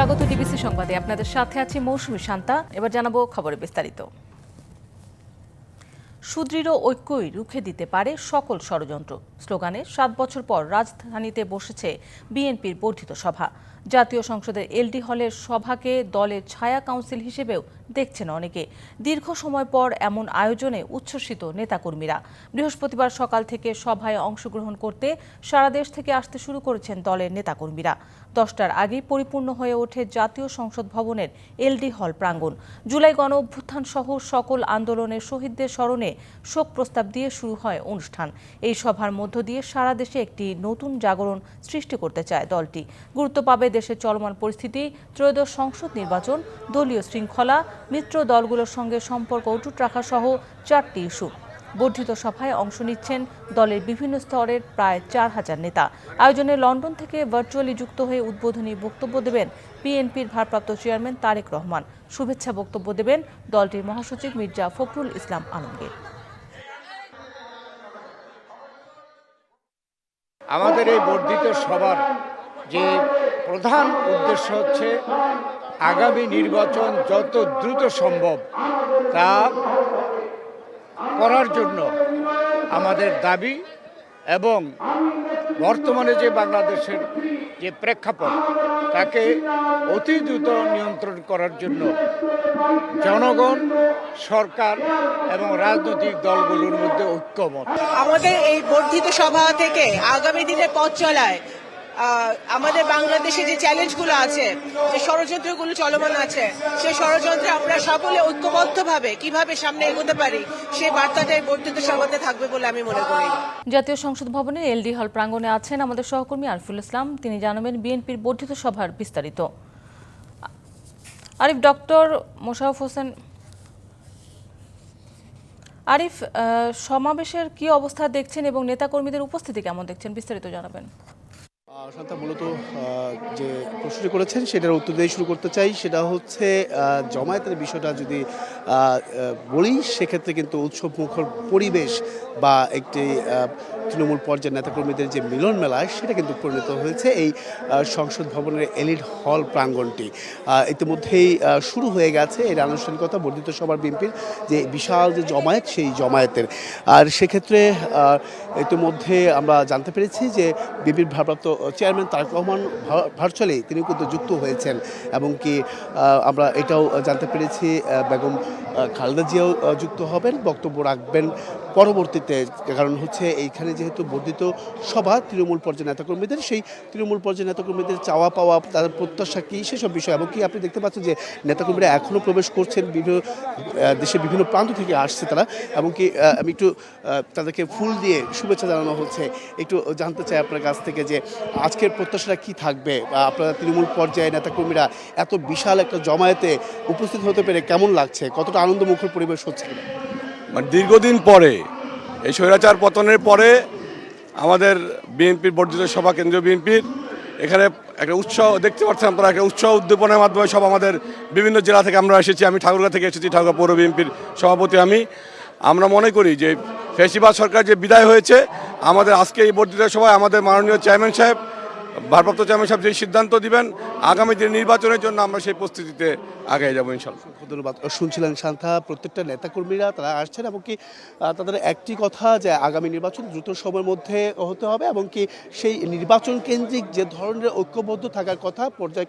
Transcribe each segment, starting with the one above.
স্বাগত ডিবিসি সংবাদে। আপনাদের সাথে আছে মৌসুমি শান্তা। এবার জানাব খবরে বিস্তারিত। সুদৃঢ় ঐক্যই রুখে দিতে পারে সকল ষড়যন্ত্র। স্লোগানে, সাত বছর পর রাজধানীতে বসেছে বিএনপির বর্ধিত সভা। জাতীয় সংসদের এলডি হলের সভাকে দলের ছায়া কাউন্সিল হিসেবেও দেখছেন অনেকে। দীর্ঘ সময় পর এমন আয়োজনে উচ্ছ্বসিত নেতাকর্মীরা। বৃহস্পতিবার সকাল থেকে সভায় অংশগ্রহণ করতে সারা দেশ থেকে আসতে শুরু করেছেন দলের নেতাকর্মীরা। দশটার আগেই পরিপূর্ণ হয়ে ওঠে জাতীয় সংসদ ভবনের এলডি হল প্রাঙ্গণ। জুলাই গণ অভ্যুত্থান সহ সকল আন্দোলনের শহীদদের স্মরণে শোক প্রস্তাব দিয়ে শুরু হয় অনুষ্ঠান। এই সভার মধ্য দিয়ে সারা দেশে একটি নতুন জাগরণ সৃষ্টি করতে চায় দলটি। গুরুত্ব পাবে দেশের চলমান পরিস্থিতি, ত্রয়োদশ সংসদ নির্বাচন, দলীয় শৃঙ্খলা, মিত্র দলগুলোর সঙ্গে সম্পর্ক অটুট রাখা সহ চারটি ইস্যু। বর্ধিত সভায় অংশ নিচ্ছেন দলের বিভিন্ন স্তরের প্রায় চার হাজার নেতা। আয়োজনে লন্ডন থেকে ভার্চুয়ালি যুক্ত হয়ে উদ্বোধনী বক্তব্য দেবেন বিএনপির ভারপ্রাপ্ত চেয়ারম্যান তারেক রহমান। শুভেচ্ছা বক্তব্য দেবেন দলটির মহাসচিব মির্জা ফখরুল ইসলাম আলমগীর। আমাদের এই বর্ধিত সবার যে প্রধান উদ্দেশ্য হচ্ছে আগামী নির্বাচন যত দ্রুত সম্ভব তা করার জন্য আমাদের দাবি এবং বর্তমানে যে বাংলাদেশের যে প্রেক্ষাপট তাকে অতি দ্রুত নিয়ন্ত্রণ করার জন্য জনগণ, সরকার এবং রাজনৈতিক দলগুলোর মধ্যে ঐক্যমত। আমাদের এই বর্ধিত সভা থেকে আগামী দিনে পথ চলায় আমাদের বাংলাদেশে যে চ্যালেঞ্জগুলো আছে, যে ষড়যন্ত্রগুলো চলমান আছে, সেই ষড়যন্ত্রে আমরা সকলে ঐক্যবদ্ধভাবে কীভাবে সামনে এগোতে পারি, সেই বার্তাটাই বর্ধিত সভাতে থাকবে বলে আমি মনে করি। জাতীয় সংসদ ভবনের এলডি হল প্রাঙ্গণে আছেন আমাদের সহকর্মী আরফুল ইসলাম। তিনি জানাবেন, বিএনপির বর্ধিত সভার বিস্তারিত। আরিফ, ডক্টর মোশারফ হোসেন, আরিফ সমাবেশের কি অবস্থা দেখছেন এবং নেতাকর্মীদের উপস্থিতি কেমন দেখছেন? বিস্তারিত জানাবেন। মূলত যে প্রশ্নটি করেছেন, সেটার উত্তর দিয়ে শুরু করতে চাই। সেটা হচ্ছে জমায়েতের বিষয়টা যদি বলি, সেক্ষেত্রে কিন্তু উৎসব মুখর পরিবেশ বা একটি তৃণমূল পর্যায়ের নেতাকর্মীদের যে মিলন মেলা সেটা কিন্তু পরিণত হয়েছে এই সংসদ ভবনের এলিট হল প্রাঙ্গণটি ইতিমধ্যেই শুরু হয়ে গেছে এর আনুষ্ঠানিকতা বর্ধিত সভার বিএনপির যে বিশাল যে জমায়েত, সেই জমায়েতের। আর সেক্ষেত্রে ইতিমধ্যে আমরা জানতে পেরেছি যে বিএনপির ভারপ্রাপ্ত চেয়ারম্যান তারেক রহমান ভার্চুয়ালি তিনি কিন্তু যুক্ত হয়েছেন এবং কি আমরা এটাও জানতে পেরেছি বেগম খালেদা জিয়াও যুক্ত হবেন, বক্তব্য রাখবেন পরবর্তীতে কারণ হচ্ছে এইখানে যেহেতু বর্ধিত সভা তৃণমূল পর্যায়ে নেতাকর্মীদের, সেই তৃণমূল পর্যায়ে নেতাকর্মীদের চাওয়া পাওয়া, তাদের প্রত্যাশা কী, সেসব বিষয়, এবং কি আপনি দেখতে পাচ্ছেন যে নেতাকর্মীরা এখনও প্রবেশ করছেন বিভিন্ন দেশের বিভিন্ন প্রান্ত থেকে আসছে তারা, এবং কি আমি একটু তাদেরকে ফুল দিয়ে শুভেচ্ছা জানানো হচ্ছে। একটু জানতে চাই আপনার কাছ থেকে যে আজকের প্রত্যাশাটা কি থাকবে? বা আপনারা তৃণমূল পর্যায়ে নেতাকর্মীরা এত বিশাল একটা জমায়েতে উপস্থিত হতে পেরে কেমন লাগছে? কতটা আনন্দমুখর পরিবেশ হচ্ছে মানে দীর্ঘদিন পরে, এই স্বৈরাচার পতনের পরে আমাদের বিএনপির বর্ধিত সভা, কেন্দ্রীয় বিএনপির, এখানে একটা উৎসাহ দেখতে পাচ্ছেন আপনারা, একটা উৎসাহ উদ্দীপনার মাধ্যমে সব আমাদের বিভিন্ন জেলা থেকে আমরা এসেছি, আমি ঠাকুরগাঁ থেকে এসেছি, ঠাকুরগাঁ পৌর বিএনপির সভাপতি আমি। আমরা মনে করি যে ফেসিবাদ সরকার যে বিদায় হয়েছে, আমাদের আজকে এই বর্ধিত সভায় আমাদের মাননীয় চেয়ারম্যান সাহেব ভারপ্রাপ্ত চেয়ারম্যান সাহেব যে সিদ্ধান্ত দিবেন আগামী দিন নির্বাচনের জন্য আমরা সেই প্রস্তুতিতে আগে যাব ইনশাল্লাহ ধন্যবাদ। শুনছিলেন শান্তা প্রত্যেকটা নেতাকর্মীরা তারা আসছেন এবং কি তাদের একটি কথা যে আগামী নির্বাচন দ্রুত সময়ের মধ্যে হতে হবে এবং কি সেই নির্বাচন কেন্দ্রিক যে ধরনের ঐক্যবদ্ধ থাকার কথা পর্যায়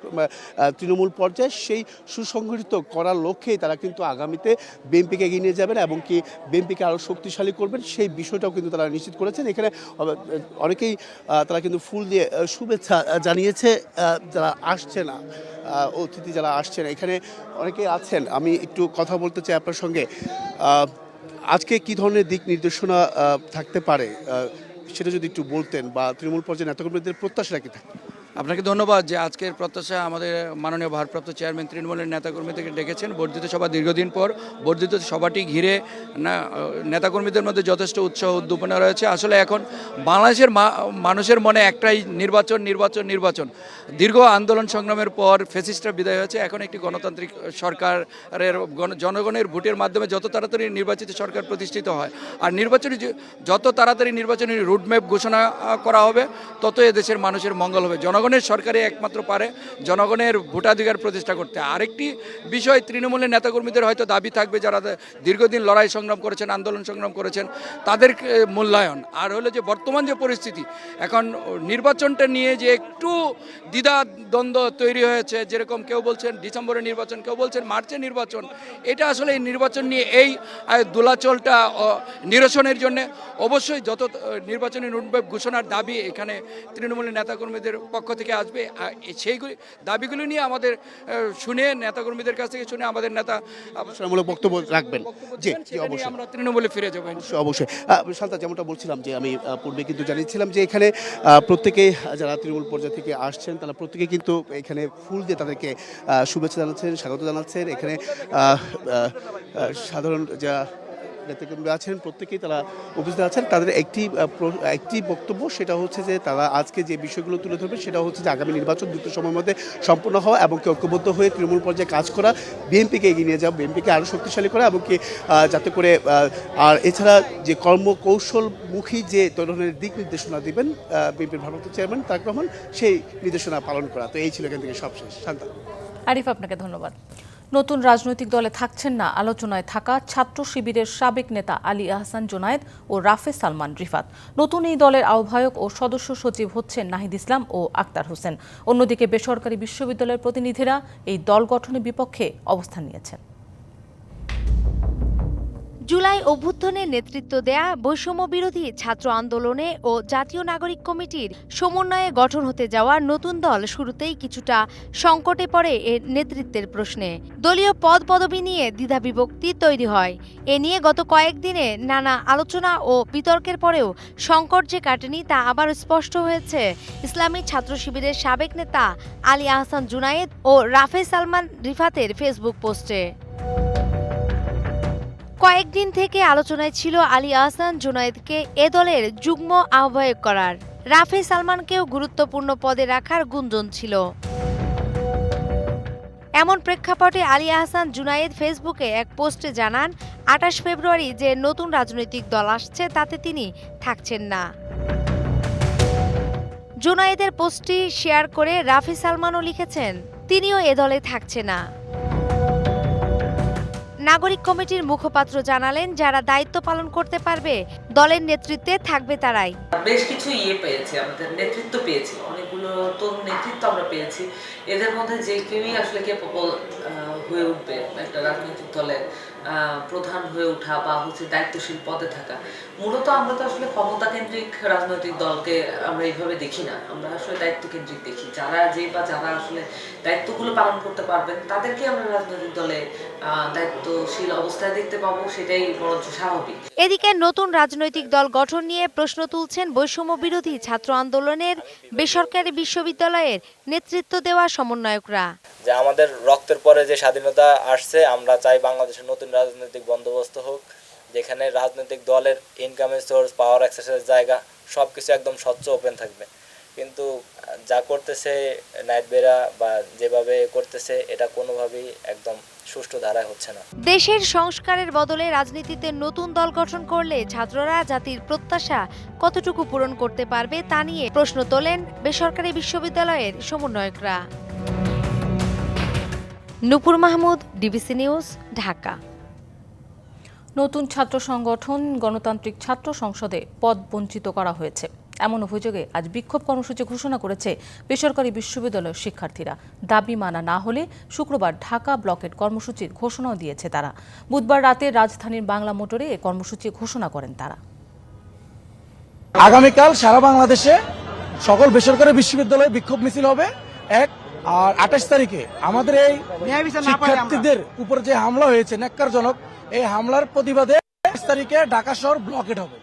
তৃণমূল পর্যায়ে সেই সুসংগঠিত করার লক্ষ্যেই তারা কিন্তু আগামীতে বিএনপিকে এগিয়ে নিয়ে যাবেন এবং কি বিএনপিকে আরও শক্তিশালী করবেন সেই বিষয়টাও কিন্তু তারা নিশ্চিত করেছেন। এখানে অনেকেই তারা কিন্তু ফুল দিয়ে আহ, জানিয়েছে যারা আসছে না অতিথি যারা আসছেন এখানে অনেকে আছেন। আমি একটু কথা বলতে চাই আপনার সঙ্গে। আজকে কি ধরনের দিক নির্দেশনা থাকতে পারে? সেটা যদি একটু বলতেন বা তৃণমূল পর্যায়ে নেতাকর্মীদের প্রত্যাশা রাখি থাকে? আপনাকে ধন্যবাদ যে আজকের প্রত্যাশা আমাদের মাননীয় ভারপ্রাপ্ত চেয়ারম্যান তৃণমূলের নেতাকর্মী থেকে ডেকেছেন। বর্ধিত সভা দীর্ঘদিন পর বর্ধিত সভাটি ঘিরে না, নেতাকর্মীদের মধ্যে যথেষ্ট উৎসাহ উদ্দীপনা রয়েছে। আসলে এখন বাংলাদেশের মানুষের মনে একটাই নির্বাচন নির্বাচন নির্বাচন। দীর্ঘ আন্দোলন সংগ্রামের পর ফেসিস্টরা বিদায় হয়েছে। এখন একটি গণতান্ত্রিক সরকারের, গণ- জনগণের ভোটের মাধ্যমে যত তাড়াতাড়ি নির্বাচিত সরকার প্রতিষ্ঠিত হয়, আর নির্বাচনী যত তাড়াতাড়ি নির্বাচনী রুটম্যাপ ঘোষণা করা হবে তত এদেশের মানুষের মঙ্গল হবে। জনগণ জনগণের সরকারে একমাত্র পারে জনগণের ভোটাধিকার প্রতিষ্ঠা করতে। আরেকটি বিষয়, তৃণমূলের নেতাকর্মীদের হয়তো দাবি থাকবে যারা দীর্ঘদিন লড়াই সংগ্রাম করেছেন, আন্দোলন সংগ্রাম করেছেন, তাদের মূল্যায়ন। আর হলো যে বর্তমান যে পরিস্থিতি, এখন নির্বাচনটা নিয়ে যে একটু দ্বিধা দ্বন্দ্ব তৈরি হয়েছে, যেরকম কেউ বলছেন ডিসেম্বরের নির্বাচন, কেউ বলছেন মার্চের নির্বাচন, এটা আসলে এই নির্বাচন নিয়ে এই দোলাচলটা নিরসনের জন্য অবশ্যই যত নির্বাচনী রুটম্যাপ ঘোষণার দাবি এখানে তৃণমূলের নেতাকর্মীদের পক্ষ থেকে আসবে সেইগুলি দাবিগুলি নিয়ে আমাদের শুনে নেতাকর্মীদের কাছ থেকে শুনে আমাদের নেতা মূলক বক্তব্য রাখবেন। জি জি অবশ্যই। আমরা তৃণমূলে ফিরে যাব অবশ্যই শান্তা যেমনটা বলছিলাম যে আমি পূর্বে কিন্তু জানিয়েছিলাম যে এখানে আহ, প্রত্যেকেই যারা তৃণমূল পর্যায় থেকে আসছেন তারা প্রত্যেকে কিন্তু এখানে ফুল দিয়ে তাদেরকে শুভেচ্ছা জানাচ্ছেন স্বাগত জানাচ্ছেন। এখানে সাধারণ যা নেতাকর্মী আছেন, প্রত্যেকেই তারা উপস্থিত আছেন। তাদের একটি একটি বক্তব্য সেটা হচ্ছে যে তারা আজকে যে বিষয়গুলো তুলে ধরবে সেটা হচ্ছে যে আগামী নির্বাচন দ্রুত সময়ের মধ্যে সম্পন্ন হওয়া এবং ঐক্যবদ্ধ হয়ে তৃণমূল পর্যায়ে কাজ করা, বিএনপিকে এগিয়ে নিয়ে যাওয়া, বিএনপিকে আরও শক্তিশালী করা এবং কি যাতে করে আর এছাড়া যে কর্মকৌশলমুখী যে ধরনের দিক নির্দেশনা দিবেন বিএনপির ভারপ্রাপ্ত চেয়ারম্যান তারেক রহমান, সেই নির্দেশনা পালন করা। তো এই ছিল এখান থেকে সবশেষ। শান্তা। আরিফ, আপনাকে ধন্যবাদ। নতুন রাজনৈতিক দলে থাকছেন না। আলোচনায় থাকা ছাত্র শিবিরের সাবেক নেতা আলী আহসান জোনায়েদ ও রাফে সালমান রিফাত। নতুন এই দলের আহ্বায়ক ও সদস্য সচিব হচ্ছেন নাহিদ ইসলাম ও আক্তার হোসেন। অন্যদিকে বেসরকারি বিশ্ববিদ্যালয়ের প্রতিনিধিরা এই দল গঠনের বিপক্ষে অবস্থান নিয়েছেন। জুলাই অভ্যুত্থানের নেতৃত্ব দেয়া বৈষম্য বিরোধী ছাত্র আন্দোলনে ও জাতীয় নাগরিক কমিটির সমন্বয়ে গঠন হতে যাওয়া নতুন দল শুরুতেই কিছুটা সংকটে পড়ে এর নেতৃত্বের প্রশ্নে। দলীয় পদ পদবি নিয়ে দ্বিধাবিভক্তি তৈরি হয়। এ নিয়ে গত কয়েকদিনে নানা আলোচনা ও বিতর্কের পরেও সংকট যে কাটেনি তা আবার স্পষ্ট হয়েছে। ইসলামী ছাত্র শিবিরের সাবেক নেতা আলী আহসান জুনায়েদ ও রাফে সালমান রিফাতের ফেসবুক পোস্টে। কয়েকদিন থেকে আলোচনায় ছিল আলী আহসান জুনায়েদকে এ দলের যুগ্ম আহ্বায়ক করার। রাফে সালমানকেও গুরুত্বপূর্ণ পদে রাখার গুঞ্জন ছিল। এমন প্রেক্ষাপটে আলী আহসান জুনায়েদ ফেসবুকে এক পোস্টে জানান, আঠাশ ফেব্রুয়ারি যে নতুন রাজনৈতিক দল আসছে তাতে তিনি থাকছেন না। জুনায়েদের পোস্টটি শেয়ার করে রাফি সালমানও লিখেছেন, তিনিও এ দলে থাকছে না। নাগরিক কমিটির মুখপাত্র জানালেন, যারা দায়িত্ব পালন করতে পারবে, দলের নেতৃত্বে থাকবে তারাই। বেশ কিছু ইয়ে পেয়েছে, আমাদের নেতৃত্ব পেয়েছি, অনেকগুলো তরুণ নেতৃত্ব আমরা পেয়েছি। এদের মধ্যে যে কেউই আসলে কেপবল হয়ে উঠবে, একটা রাজনৈতিক দলের প্রধান হয়ে ওঠা বা হচ্ছে দায়িত্বশীল পদে থাকা। মূলত আমরা তো আসলে ক্ষমতা কেন্দ্রিক রাজনৈতিক দলকে আমরা এইভাবে দেখি না। আমরা আসলে দায়িত্ব কেন্দ্রিক দেখি। যারা যে বা যারা আসলে দায়িত্বগুলো পালন করতে পারবেন তাদেরকে আমরা রাজনৈতিক দলে দায়িত্বশীল অবস্থায় দেখতে পাবো সেটাই বরঞ্চ স্বাভাবিক। এদিকে নতুন রাজনৈতিক দল গঠন নিয়ে প্রশ্ন তুলছেন বৈষম্য বিরোধী ছাত্র আন্দোলনের বেসরকারি বিশ্ববিদ্যালয়ের নেতৃত্ব দেওয়া সমন্বয়করা। যে আমাদের রক্তের পরে যে স্বাধীনতা আসছে আমরা চাই বাংলাদেশের নতুন রাজনৈতিক বন্দোবস্ত হোক। যেখানে রাজনৈতিক দলের ইনকামের সোর্স পাওয়ার অ্যাক্সেসের জায়গা সব কিছু একদম স্বচ্ছ ওপেন থাকবে। কিন্তু যা করতেছে নাইট বেরা বা যেভাবে করতেছে, এটা কোনোভাবেই একদম সুষ্ঠু ধারায় হচ্ছে না। দেশের সংস্কারের বদলে রাজনীতিতে নতুন দল গঠন করলে ছাত্ররা জাতির প্রত্যাশা কতটুকু পূরণ করতে পারবে তা নিয়ে প্রশ্ন তোলেন বেসরকারি বিশ্ববিদ্যালয়ের সমন্বয়করা। Nupur Mahmud, DBC news, Dhaka. নতুন ছাত্র সংগঠন গণতান্ত্রিক ছাত্র সংসদে পদ বঞ্চিত করা হয়েছে। এমন অভিযোগে আজ বিক্ষোভ কর্মসূচি ঘোষণা করেছে বেসরকারি বিশ্ববিদ্যালয়ের শিক্ষার্থীরা। দাবি মানা না হলে শুক্রবার ঢাকা ব্লকের কর্মসূচির ঘোষণাও দিয়েছে তারা। বুধবার রাতে রাজধানীর বাংলা মোটরে এ কর্মসূচি ঘোষণা করেন তারা। আগামীকাল সারা বাংলাদেশে সকল বেসরকারি বিশ্ববিদ্যালয়ে বিক্ষোভ মিছিল হবে এক আর আঠাশ তারিখে। আমাদের এই শিক্ষার্থীদের উপর যে হামলা হয়েছে ন্যাক্কারজনক এই হামলার প্রতিবাদে তারিখে ঢাকা শহর ব্লকেট হবে।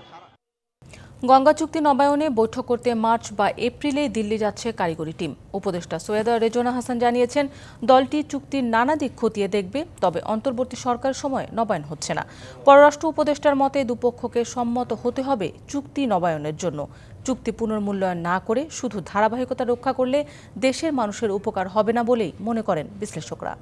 গঙ্গা চুক্তি নবায়নে বৈঠক করতে মার্চ বা এপ্রিলে দিল্লি যাচ্ছে কারিগরি টিম। উপদেষ্টা সৈয়দা রেজোনা হাসান জানিয়েছেন, দলটি চুক্তির নানা দিক খতিয়ে দেখবে, তবে অন্তর্বর্তী সরকার সময় নবায়ন হচ্ছে না। পররাষ্ট্র উপদেষ্টার মতে, দুপক্ষকে সম্মত হতে হবে চুক্তি নবায়নের জন্য। চুক্তি পুনর্মূল্যায়ন না করে শুধু ধারাবাহিকতা রক্ষা করলে দেশের মানুষের উপকার হবে না বলেই মনে করেন বিশ্লেষকরা।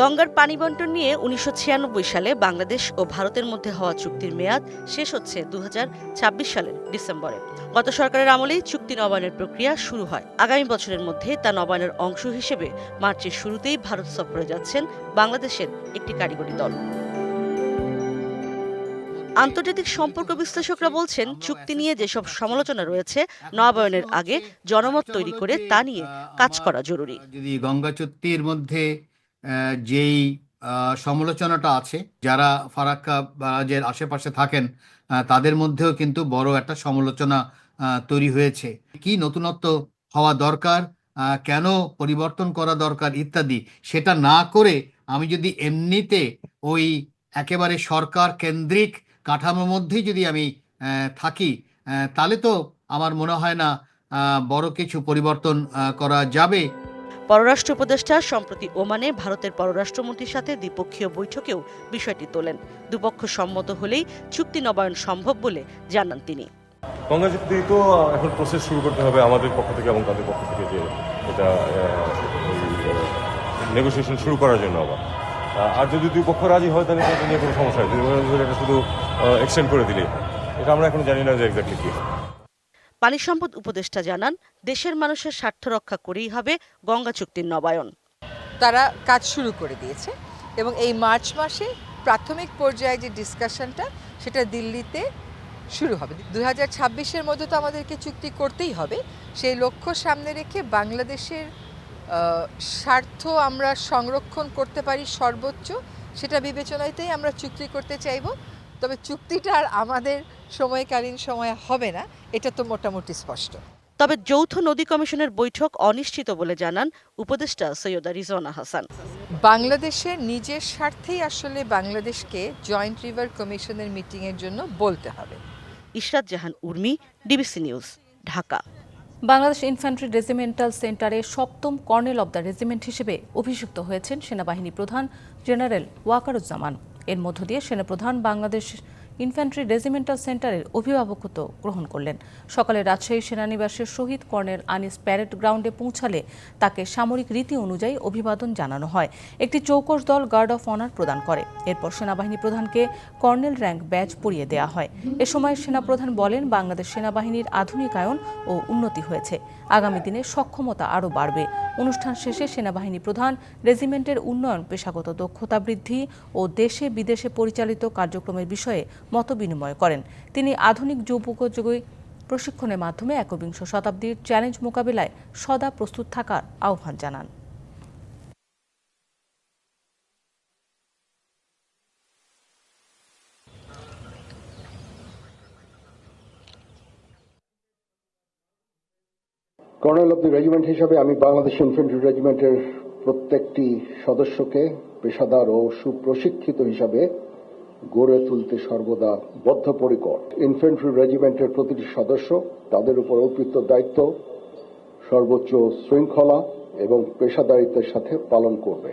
গঙ্গার পানি বন্টন নিয়ে উনিশশো ছিয়ানব্বই সালে বাংলাদেশ ও ভারতের মধ্যে হওয়া চুক্তির মেয়াদ শেষ হচ্ছে দুহাজার ছাব্বিশ সালের ডিসেম্বরে। গত সরকারের আমলেই চুক্তি নবায়নের প্রক্রিয়া শুরু হয়। আগামী বছরের মধ্যে তা নবায়নের অংশ হিসেবে মার্চের শুরুতেই ভারত সফরে যাচ্ছেন বাংলাদেশের একটি কারিগরি দল। আন্তর্জাতিক সম্পর্ক বিশ্লেষকরা বলছেন, চুক্তি নিয়ে যেসব সমালোচনা রয়েছে, নবায়নের আগে জনমত তৈরি করে তা নিয়ে কাজ করা জরুরি। যদি গঙ্গা চুক্তির মধ্যে যেই সমালোচনাটা আছে, যারা ফারাক্কা বারাজের আশেপাশে থাকেন তাদের মধ্যেও কিন্তু বড় একটা সমালোচনা তৈরি হয়েছে। কি নতুনত্ব হওয়া দরকার কেন পরিবর্তন করা দরকার ইত্যাদি, সেটা না করে আমি যদি এমনিতে ওই একেবারে সরকার কেন্দ্রিক কাঠামোর মধ্যেই যদি আমি থাকি তাহলে তো আমার মনে হয় না বড় কিছু পরিবর্তন করা যাবে। পররাষ্ট্র উপদেষ্টা সম্প্রতি ওমানে ভারতের পররাষ্ট্রমন্ত্রীর সাথে দ্বিপক্ষীয় বৈঠকেও বিষয়টি তোলেন। দুপক্ষ সম্মত হলেই চুক্তি নবায়ন সম্ভব বলে জানান তিনি। গঙ্গা চুক্তি তো এখন প্রসেস শুরু করতে হবে আমাদের পক্ষ থেকে এবং তাদের পক্ষ থেকে যে এটা নেগোসিয়েশন শুরু করার জন্য আবার। আর যদি দুই পক্ষ রাজি হয়, তাহলে এটা নিয়ে কোনো সমস্যা হয় এটা শুধু এক্সটেন্ড করে দিলে এটা আমরা এখন জানি না যে এক্স্যাক্টলি কি পানি সম্পদ উপদেষ্টা জানান, দেশের মানুষের স্বার্থ রক্ষা করেই হবে গঙ্গা চুক্তির নবায়ন। তারা কাজ শুরু করে দিয়েছে এবং এই মার্চ মাসে প্রাথমিক পর্যায়ে যে ডিসকাশনটা সেটা দিল্লিতে শুরু হবে। দু হাজার ছাব্বিশের মধ্যে তো আমাদেরকে চুক্তি করতেই হবে। সেই লক্ষ্য সামনে রেখে বাংলাদেশের স্বার্থ আমরা সংরক্ষণ করতে পারি সর্বোচ্চ, সেটা বিবেচনাতেই আমরা চুক্তি করতে চাইব। তবে চুক্তিটা আর আমাদের সময়কালীন সময়ে হবে না এটা তো মোটামুটি স্পষ্ট। তবে যৌথ নদী কমিশনের বৈঠক অনিশ্চিত বলে জানান উপদেষ্টা সৈয়দা রিজওয়ানা হাসান। বাংলাদেশে নিজের স্বার্থেই আসলে বাংলাদেশকে জয়েন্ট রিভার কমিশনের মিটিংয়ের জন্য বলতে হবে। Ishrat Jahan Urmi DBC news Dhaka. Bangladesh infantry regimental সেন্টারে সপ্তম কর্নেল অব দ্য রেজিমেন্ট হিসেবে অভিষিক্ত হয়েছেন সেনাবাহিনী প্রধান জেনারেল ওয়াকারুজ্জামান। এর মধ্য দিয়ে সেনাপ্রধান বাংলাদেশ ইনফ্যান্ট্রি রেজিমেন্টাল সেন্টারের অভিভাবকত্ব গ্রহণ করলেন। সকালে রাজশাহী সেনানিবাসের শহীদ কর্নেল আনিস প্যারেড গ্রাউন্ডে পৌঁছালে তাকে সামরিক রীতি অনুযায়ী অভিবাদন জানানো হয়। একটি চৌকস দল গার্ড অফ অনার প্রদান করে। এরপর সেনাবাহিনী প্রধানকে কর্নেল র্যাঙ্ক ব্যাজ পরিয়ে দেওয়া হয়। এ সময় সেনাপ্রধান বলেন, বাংলাদেশ সেনাবাহিনীর আধুনিকায়ন ও উন্নতি হয়েছে। আগামী দিনে সক্ষমতা আরও বাড়বে। অনুষ্ঠান শেষে সেনাবাহিনী প্রধান রেজিমেন্টের উন্নয়ন, পেশাগত দক্ষতা বৃদ্ধি ও দেশে বিদেশে পরিচালিত কার্যক্রমের বিষয়ে মত বিনিময় করেন। তিনি আধুনিক যুব উপযোগী প্রশিক্ষণের মাধ্যমে একবিংশ শতাব্দীর চ্যালেঞ্জ মোকাবেলায় সদা প্রস্তুত থাকার আহ্বান জানান কর্নেল অব দি রেজিমেন্ট হিসাবে আমি বাংলাদেশ ইনফেন্ট্রি রেজিমেন্টের প্রত্যেকটি সদস্যকে পেশাদার ও সুপ্রশিক্ষিত হিসাবে গড়ে তুলতে সর্বদা বদ্ধপরিকর। ইনফেন্ট্রি রেজিমেন্টের প্রতিটি সদস্য, তাদের উপর অর্পিত দায়িত্ব, সর্বোচ্চ শৃঙ্খলা এবং পেশাদারিত্বের সাথে পালন করবে।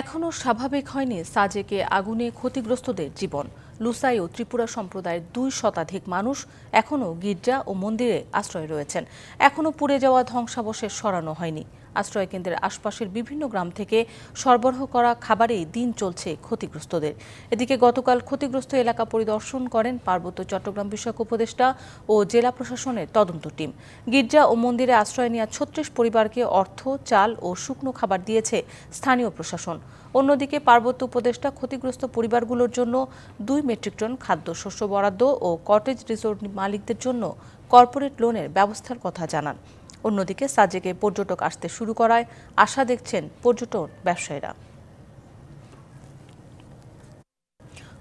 এখনও স্বাভাবিক হয়নি সাজেকে আগুনে ক্ষতিগ্রস্তদের জীবন। লুসাই ও ত্রিপুরা সম্প্রদায়ের দুই শতাধিক মানুষ এখনও গির্জা ও মন্দিরে আশ্রয় রয়েছেন। এখনও পুড়ে যাওয়া ধ্বংসাবশেষ সরানো হয়নি। আশ্রয় কেন্দ্রের আশপাশের বিভিন্ন গ্রাম থেকে সরবরাহ করা খাবারেই দিন চলছে ক্ষতিগ্রস্তদের। এদিকে গতকাল ক্ষতিগ্রস্ত এলাকা পরিদর্শন করেন পার্বত্য চট্টগ্রাম বিষয়ক উপদেষ্টা ও জেলা প্রশাসনের তদন্ত টিম। গির্জা ও মন্দিরে আশ্রয় নেওয়া ছত্রিশ পরিবারকে অর্থ, চাল ও শুকনো খাবার দিয়েছে স্থানীয় প্রশাসন। অন্যদিকে পার্বত্য উপদেষ্টা ক্ষতিগ্রস্ত পরিবারগুলোর জন্য দুই মেট্রিক টন খাদ্য, শস্য বরাদ্দ ও কটেজ রিসোর্ট মালিকদের জন্য কর্পোরেট লোনের ব্যবস্থার কথা জানান। অন্যদিকে সাজেকে পর্যটক আসতে শুরু করায় আশা দেখছেন পর্যটন ব্যবসায়ীরা।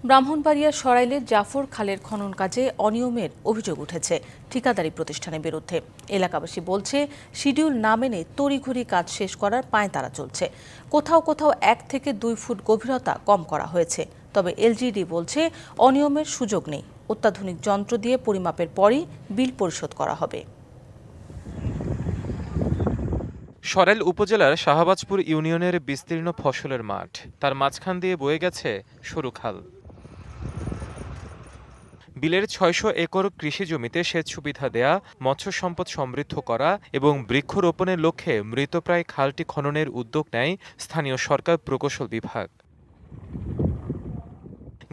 ব্রাহ্মণবাড়িয়ার সরাইলের জাফর খালের খনন কাজে অনিয়মের অভিযোগ উঠেছে ঠিকাদারি প্রতিষ্ঠানের বিরুদ্ধে। এলাকাবাসী বলছে, শিডিউল না মেনে তড়িঘড়ি কাজ শেষ করার পায়তারা চলছে। কোথাও কোথাও এক থেকে দুই ফুট গভীরতা কম করা হয়েছে। তবে এলজিডি বলছে, অনিয়মের সুযোগ নেই। অত্যাধুনিক যন্ত্র দিয়ে পরিমাপের পরই বিল পরিশোধ করা হবে। সরেল উপজেলার শাহবাজপুর ইউনিয়নের বিস্তীর্ণ ফসলের মাঠ। তার মাঝখান দিয়ে বয়ে গেছে সরু খাল। বিলের ছয়শো একর কৃষি জমিতে সেচ সুবিধা দেয়া, মৎস্য সম্পদ সমৃদ্ধ করা এবং বৃক্ষরোপণের লক্ষ্যে মৃতপ্রায় খালটি খননের উদ্যোগ নেয় স্থানীয় সরকার প্রকৌশল বিভাগ।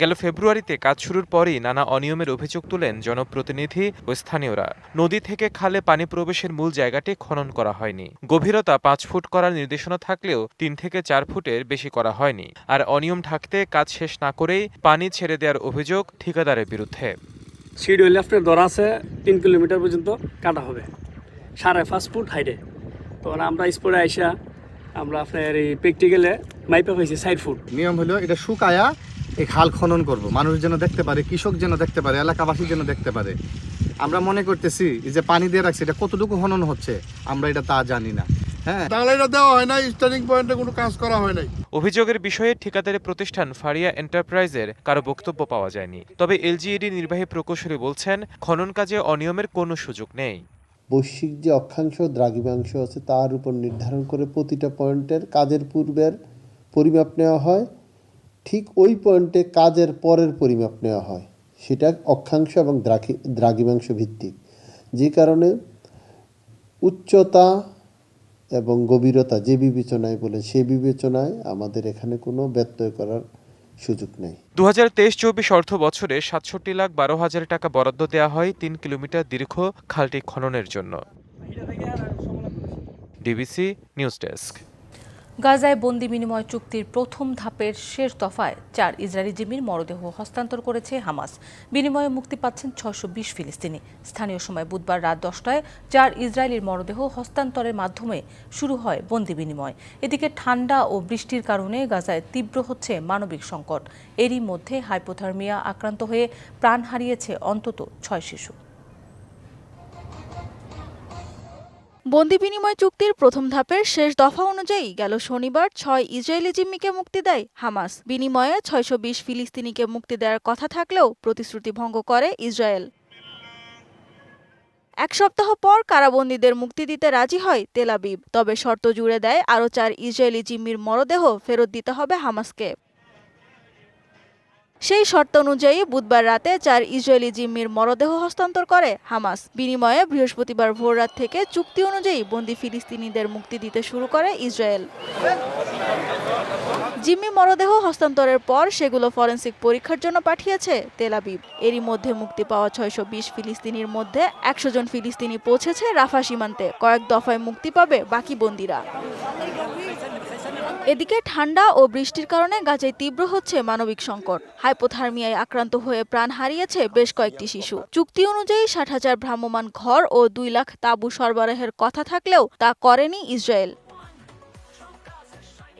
গেল ফেব্রুয়ারিতে কাজ শুরুর পরই নানা অনিয়মের অভিযোগ তুলেন জনপ্রতিনিধি ও স্থানীয়রা। নদী থেকে খালে পানি প্রবেশের মূল জায়গাটি খনন করা হয়নি। গভীরতা পাঁচ ফুট করার নির্দেশনা থাকলেও তিন থেকে চার ফুটের বেশি করা হয়নি। আর অনিয়ম ঢাকতে কাজ শেষ না করেই পানি ছেড়ে দেওয়ার অভিযোগ ঠিকাদারের বিরুদ্ধে। সিঁড়ি হইলে আপনার ধরা আছে তিন কিলোমিটার পর্যন্ত কাটা হবে। সাড়ে পাঁচ ফুট হাইটে। তখন আমরা স্পোর্টে আইসা আমরা আপনার এই প্র্যাকটিক্যালে মাইপা পাইছি ষাট ফুট। নিয়ম হলো এটা শুকায়া এই খাল খনন করব। মানুষ যেন দেখতে পারে কৃষক যেন দেখতে পারে এলাকাবাসী যেন দেখতে পারে। আমরা মনে করতেছি এই যে পানি দিয়ে রাখছি এটা কতটুকু খনন হচ্ছে? আমরা এটা তা জানি না। হ্যাঁ? বাংলাটা দেওয়া হয় নাই স্টার্টিং পয়েন্টে কোনো কাজ করা হয় নাই। অভিযোগের বিষয়ে ঠিকাদারি প্রতিষ্ঠান ফারিয়া এন্টারপ্রাইজের কারও বক্তব্য পাওয়া যায়নি। তবে এলজিইডি নির্বাহী প্রকৌশলী বলছেন খনন কাজে অনিয়মের কোনো সুযোগ নেই। বৈশ্বিক যে অক্ষাংশ দ্রাঘিমাংশ আছে তার উপর নির্ধারণ করে প্রতিটা পয়েন্টের কাজের পূর্বের পরিমাপ নেওয়া হয়। ঠিক ওই পয়েন্টে কাজের পরের পরিমাপ নেওয়া হয়। সেটা অক্ষাংশ এবং দ্রাঘি দ্রাঘিমাংশ ভিত্তিক। যে কারণে উচ্চতা এবং গভীরতা যে বিবেচনায় বলে সেই বিবেচনায় আমাদের এখানে কোনো ব্যত্যয় করার সুযোগ নেই। দু হাজার তেইশ চব্বিশ অর্থ বছরে সাতষট্টি লাখ বারো হাজার টাকা বরাদ্দ দেওয়া হয় তিন কিলোমিটার দীর্ঘ খালটি খননের জন্য। DBC news desk. গাজায় বন্দি বিনিময় চুক্তির প্রথম ধাপের শেষ দফায় চার ইসরায়েলি জিম্মির মরদেহ হস্তান্তর করেছে হামাস। বিনিময়ে মুক্তি পাচ্ছেন ছশো বিশ ফিলিস্তিনি। স্থানীয় সময় বুধবার রাত দশটায় চার ইসরায়েলির মরদেহ হস্তান্তরের মাধ্যমে শুরু হয় বন্দি বিনিময়। এদিকে ঠান্ডা ও বৃষ্টির কারণে গাজায় তীব্র হচ্ছে মানবিক সংকট। এরই মধ্যে হাইপোথার্মিয়া আক্রান্ত হয়ে প্রাণ হারিয়েছে অন্তত ছয় শিশু। বন্দি বিনিময় চুক্তির প্রথম ধাপের শেষ দফা অনুযায়ী গেল শনিবার ছয় ইসরায়েলি জিম্মিকে মুক্তি দেয় হামাস। বিনিময়ে ছয়শো বিশ ফিলিস্তিনিকে মুক্তি দেওয়ার কথা থাকলেও প্রতিশ্রুতি ভঙ্গ করে ইসরায়েল। এক সপ্তাহ পর কারাবন্দীদের মুক্তি দিতে রাজি হয় তেলাবিব তবে শর্ত জুড়ে দেয় আরও চার ইসরায়েলি জিম্মির মরদেহ ফেরত দিতে হবে হামাসকে। সেই শর্ত অনুযায়ী বুধবার রাতে চার ইসরায়েলি জিম্মির মরদেহ হস্তান্তর করে হামাস। বিনিময়ে বৃহস্পতিবার ভোররাত থেকে চুক্তি অনুযায়ী বন্দি ফিলিস্তিনিদের মুক্তি দিতে শুরু করে ইসরায়েল। জিম্মি মরদেহ হস্তান্তরের পর সেগুলো ফরেন্সিক পরীক্ষার জন্য পাঠিয়েছে তেলাবিব এরই মধ্যে মুক্তি পাওয়া ছয়শো বিশ ফিলিস্তিনির মধ্যে একশো জন ফিলিস্তিনি পৌঁছেছে রাফা সীমান্তে। কয়েক দফায় মুক্তি পাবে বাকি বন্দিরা। এদিকে ঠান্ডা ও বৃষ্টির কারণে গাজায় তীব্র হচ্ছে মানবিক সংকট। হাইপোথার্মিয়ায় আক্রান্ত হয়ে প্রাণ হারিয়েছে বেশ কয়েকটি শিশু। চুক্তি অনুযায়ী ষাট হাজার ভ্রাম্যমাণ ঘর ও দুই লাখ তাঁবু সরবরাহের কথা থাকলেও তা করেনি ইসরায়েল।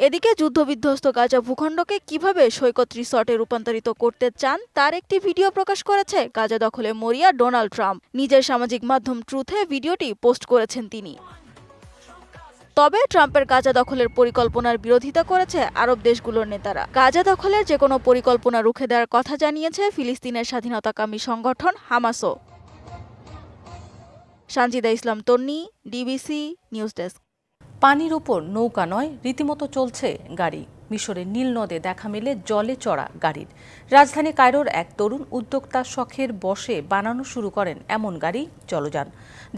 এদিকে যুদ্ধবিধ্বস্ত গাজা ভূখণ্ডকে কীভাবে সৈকত রিসর্টে রূপান্তরিত করতে চান, তার একটি ভিডিও প্রকাশ করেছে গাজা দখলে মরিয়া ডোনাল্ড ট্রাম্প। নিজের সামাজিক মাধ্যম ট্রুথে ভিডিওটি পোস্ট করেছেন তিনি। তবে ট্রাম্পের গাজা দখলের পরিকল্পনার বিরোধিতা করেছে আরব দেশগুলোর নেতারা। গাজা দখলের যে কোনো পরিকল্পনা রুখে দেওয়ার কথা জানিয়েছে ফিলিস্তিনের স্বাধীনতাকামী সংগঠন হামাসও। Sanjida Islam Tonni, DBC news desk. পানির ওপর নৌকা নয়, রীতিমতো চলছে গাড়ি। মিশরের নীল নদে দেখা মেলে জলে চড়া গাড়ির। রাজধানী কায়রোর এক তরুণ উদ্যোক্তা শখের বসে বানানো শুরু করেন এমন গাড়ি জলযান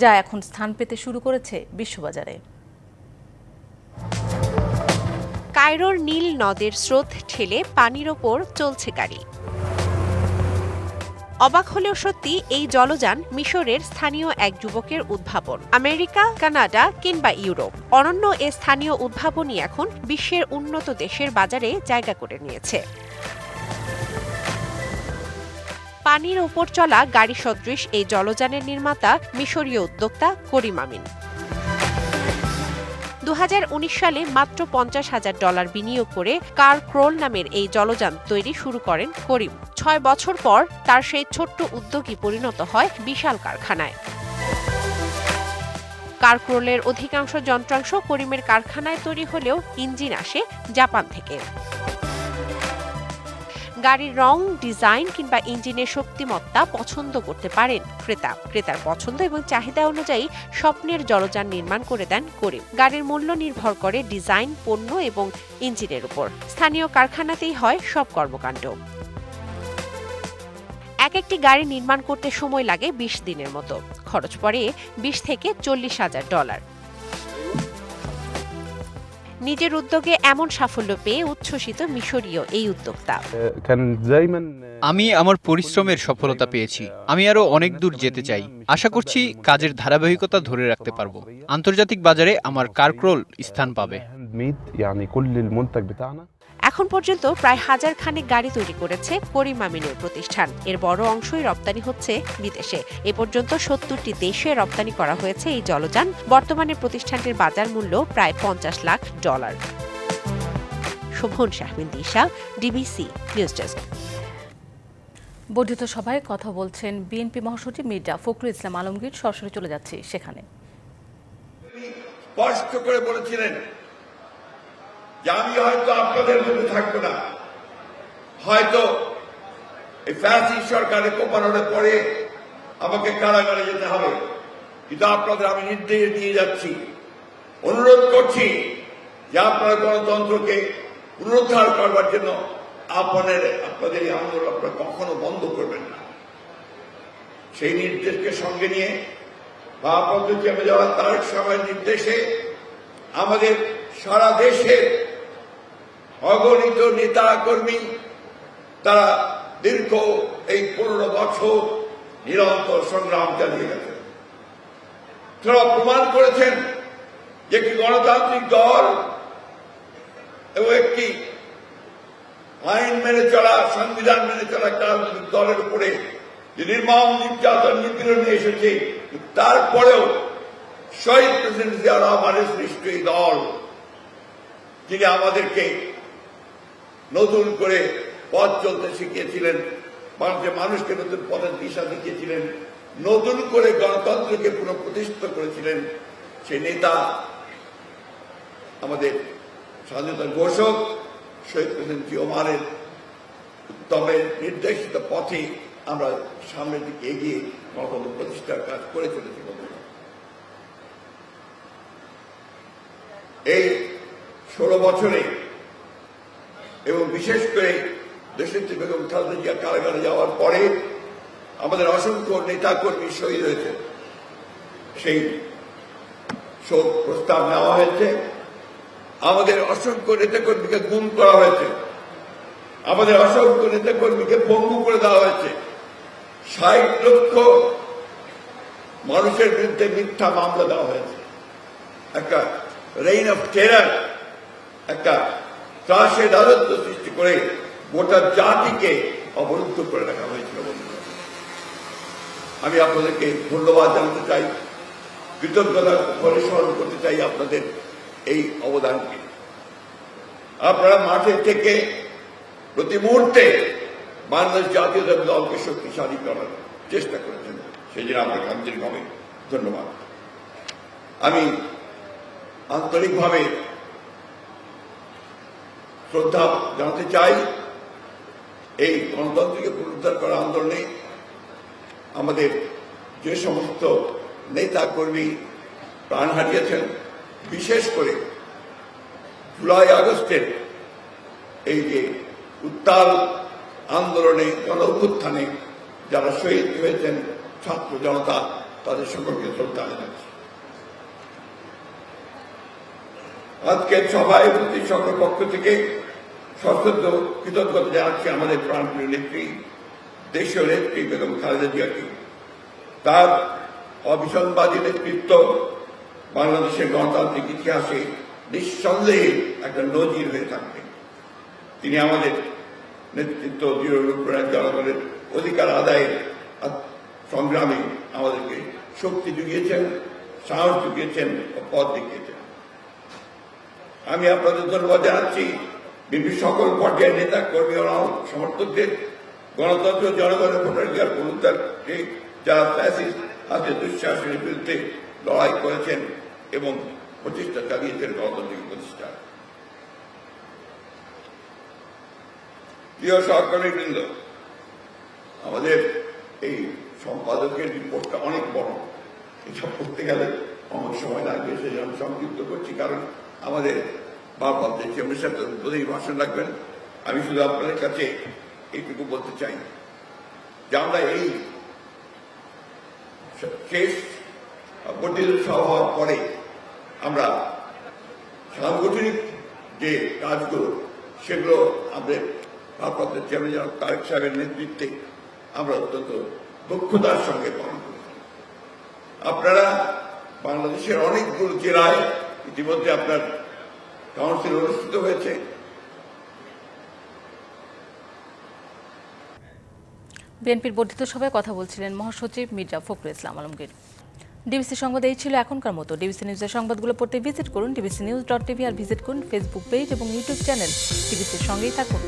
যা এখন স্থান পেতে শুরু করেছে বিশ্ববাজারে। কায়রোর নীল নদের স্রোত ঠেলে পানির ওপর চলছে গাড়ি। অবাক হলেও সত্যি এই জলযান মিশরের স্থানীয় এক যুবকের উদ্ভাবন। আমেরিকা, কানাডা কিংবা ইউরোপ। অনন্য এ স্থানীয় উদ্ভাবনই এখন বিশ্বের উন্নত দেশের বাজারে জায়গা করে নিয়েছে। পানির ওপর চলা গাড়ি সদৃশ এই জলযানের নির্মাতা মিশরীয় উদ্যোক্তা করিম আমিন। দু সালে মাত্র পঞ্চাশ হাজার ডলার বিনিয়োগ করে কার ক্রোল নামের এই জলযান তৈরি শুরু করেন করিম। ছয় বছর পর তার সেই ছোট্ট উদ্যোগই পরিণত হয় বিশাল কারখানায়। কারক্রোলের অধিকাংশ যন্ত্রাংশ করিমের কারখানায় তৈরি হলেও ইঞ্জিন আসে জাপান থেকে। গাড়ির রং, ডিজাইন কিংবা ইঞ্জিনের শক্তিমত্তা পছন্দ করতে পারেন ক্রেতা। ক্রেতার পছন্দ এবং চাহিদা অনুযায়ী স্বপ্নের জলযান নির্মাণ করে দেন করিম গাড়ির মূল্য নির্ভর করে ডিজাইন, পণ্য এবং ইঞ্জিনের উপর। স্থানীয় কারখানাতেই হয় সব কর্মকাণ্ড। এক একটি গাড়ি নির্মাণ করতে সময় লাগে বিশ দিনের মতো। খরচ পড়ে বিশ থেকে চল্লিশ হাজার ডলার। নিজের উদ্যোগে এমন সাফল্য পেয়ে উচ্ছ্বসিত মিশরীয় এই উদ্যোক্তা। আমি আমার পরিশ্রমের সফলতা পেয়েছি। আমি আরও অনেক দূর যেতে চাই। আশা করছি কাজের ধারাবাহিকতা ধরে রাখতে পারব। আন্তর্জাতিক বাজারে আমার কার্ক্রোল স্থান পাবে। এখন পর্যন্ত প্রায় হাজার খানেক গাড়ি তৈরি করেছে করিম আমিনের প্রতিষ্ঠান। এর বড় অংশই রপ্তানি হচ্ছে বিদেশে। এ পর্যন্ত সত্তরটি দেশে রপ্তানি করা হয়েছে এই জলযান। বর্তমানে প্রতিষ্ঠানটির বাজার মূল্য প্রায় পঞ্চাশ lakh dollar. Shovon Shahmin Disha DBC news desk. বর্ধিত সভায় কথা বলছেন বিএনপি মহাসচিব মির্জা ফখরুল ইসলাম আলমগীর। সরাসরি চলে যাচ্ছে সেখানে। স্পষ্ট করে বলেছিলেন যে আমি হয়তো আপনাদের মধ্যে থাকব না। হয়তো এই ফ্যাসি সরকারের কোপানোর পরে আমাকে কারাগারে যেতে হবে। কিন্তু আপনাদের আমি নির্দেশ দিয়ে যাচ্ছি, অনুরোধ করছি যে আপনারা গণতন্ত্রকে পুনরুদ্ধার করবার জন্য আপনাদের আপনাদের এই আন্দোলন আপনারা কখনো বন্ধ করবেন না। সেই নির্দেশকে সঙ্গে নিয়ে বা আমি যাওয়া তার সময় নির্দেশে আমাদের সারা দেশের অগণিত নেতা কর্মী তারা দীর্ঘ এই পনেরো বছর নিরন্তর সংগ্রাম চালিয়ে গেছেন। তারা প্রমাণ করেছেন যে একটি গণতান্ত্রিক দল এবং একটি আইন মেনে চলা, সংবিধান মেনে চলা একটা দলের উপরে যে নির্মম নির্যাতন নিপীড়ন এসেছে, তারপরেও শহীদ প্রেসিডেন্ট জিয়া রহমানের সৃষ্ট এই দল, যিনি আমাদেরকে নতুন করে পথ চলতে শিখিয়েছিলেন। মানুষকে নতুন পথের দিশা দেখিয়েছিলেন। নতুন করে গণতন্ত্রকে পুনঃপ্রতিষ্ঠিত করেছিলেন সেই নেতা আমাদের স্বাধীনতার ঘোষক শহীদ প্রেসিডেন্ট জিওমারের উত্তমের নির্দেশিত পথে আমরা সামনের দিকে এগিয়ে গণতন্ত্র প্রতিষ্ঠার কাজ করে চলেছি এই ষোলো বছরে এবং বিশেষ করে দেশনেত্রী বেগম খালেদা জিয়া কারাগারে যাওয়ার পরে আমাদের অসংখ্য নেতা কর্মী শহীদ হয়েছে। সেই শোক প্রস্তাব নেওয়া হয়েছে। আমাদের অসংখ্য নেতাকর্মীকে গুম করা হয়েছে। আমাদের অসংখ্য নেতাকর্মীকে পঙ্গু করে দেওয়া হয়েছে। ষাট লক্ষ মানুষের বিরুদ্ধে মিথ্যা মামলা দেওয়া হয়েছে। একটা রেইন অফ টেরার একটা ত্রাসের রাজত্ব সৃষ্টি করে গোটা জাতিকে অবরুদ্ধ করে রাখা হয়েছিল আমি আপনাদেরকে ধন্যবাদ জানাতে চাই, কৃতজ্ঞতা করে করতে চাই আপনাদের এই অবদানকে। আপনারা মাঠে থেকে প্রতি মুহূর্তে বাংলাদেশ জাতীয়তাবাদী দলকে শক্তিশালী করার চেষ্টা করেছেন। সেই জন্য আপনাকে আন্তরিকভাবে ধন্যবাদ। আমি আন্তরিকভাবে শ্রদ্ধা জানাতে চাই। এই গণতন্ত্রকে পুনরুদ্ধার করার আন্দোলনে আমাদের যে সমস্ত নেতা কর্মী প্রাণ হারিয়েছেন, বিশেষ করে জুলাই আগস্টের এই যে উত্তাল আন্দোলনে গণ অভ্যুত্থানে যারা শহীদ হয়েছেন ছাত্র জনতা, তাদের সকলকে শ্রদ্ধা জানাচ্ছি। আজকের সভায় প্রতি সকল পক্ষ থেকে সশ্রদ্ধ কৃতজ্ঞতা জানাচ্ছি আমাদের প্রাণপ্রিয় নেত্রী, দেশীয় নেত্রী বেগম খালেদা জিয়াকে। তার অবিসংবাদী নেতৃত্ব বাংলাদেশের গণতান্ত্রিক ইতিহাসে নিঃসন্দেহে একটা নজির হয়ে থাকবে। তিনি আমাদের নেতৃত্ব, দৃঢ় জনগণের অধিকার আদায়ের সংগ্রামে আমাদেরকে শক্তি জুগিয়েছেন, সাহস জুগিয়েছেন ও পথ দেখিয়েছেন। আমি আপনাদের ধন্যবাদ জানাচ্ছি। বিভিন্ন সকল পর্যায়ের নেতা, কর্মী সমর্থকদের গণতন্ত্র জনগণের ভোটাধিকার পুনরুদ্ধারকে যারা ফ্যাসিস্ট হাতে দুঃশাসনের বিরুদ্ধে লড়াই করেছেন এবং প্রচেষ্টা চালিয়েছেন গণতান্ত্রিক প্রতিষ্ঠা। প্রিয় সহকর্মী বৃন্দ আমাদের এই সম্পাদকের রিপোর্টটা অনেক বড়। এসব করতে গেলে অনেক সময় লাগবে সেই জন্য সংক্ষিপ্ত করছি, কারণ আমাদের ভারপ্রাপ্ত চেয়ারম্যান সাহেব বোধহয় ভাষণ রাখবেন, আমি শুধু আপনাদের কাছে এইটুকু বলতে চাই যে আমরা এই শেষ বর্ধিত হওয়ার পরে আমরা সাংগঠনিক যে কাজগুলো, সেগুলো আমাদের ভারপ্রাপ্ত চেয়ারম্যান তারেক সাহেবের নেতৃত্বে আমরা অত্যন্ত দক্ষতার সঙ্গে পালন করি। আপনারা বাংলাদেশের অনেকগুলো জেলায় ইতিমধ্যে আপনার কাউন্সিল অনুষ্ঠিত হয়েছে। বিএনপির বর্ধিত সভায় কথা বলছিলেন মহাসচিব মির্জা ফখরুল ইসলাম আলমগীর। ডিবিসি সংবাদ এই ছিল এখনকার মতো। ডিবিসি নিউজের সংবাদগুলো পড়তে ভিজিট করুন। ডিবিসি নিউজ ডট টিভি আর ভিজিট করুন ফেসবুক পেজ এবং ইউটিউব চ্যানেল ডিবিসির সঙ্গেই থাকুন।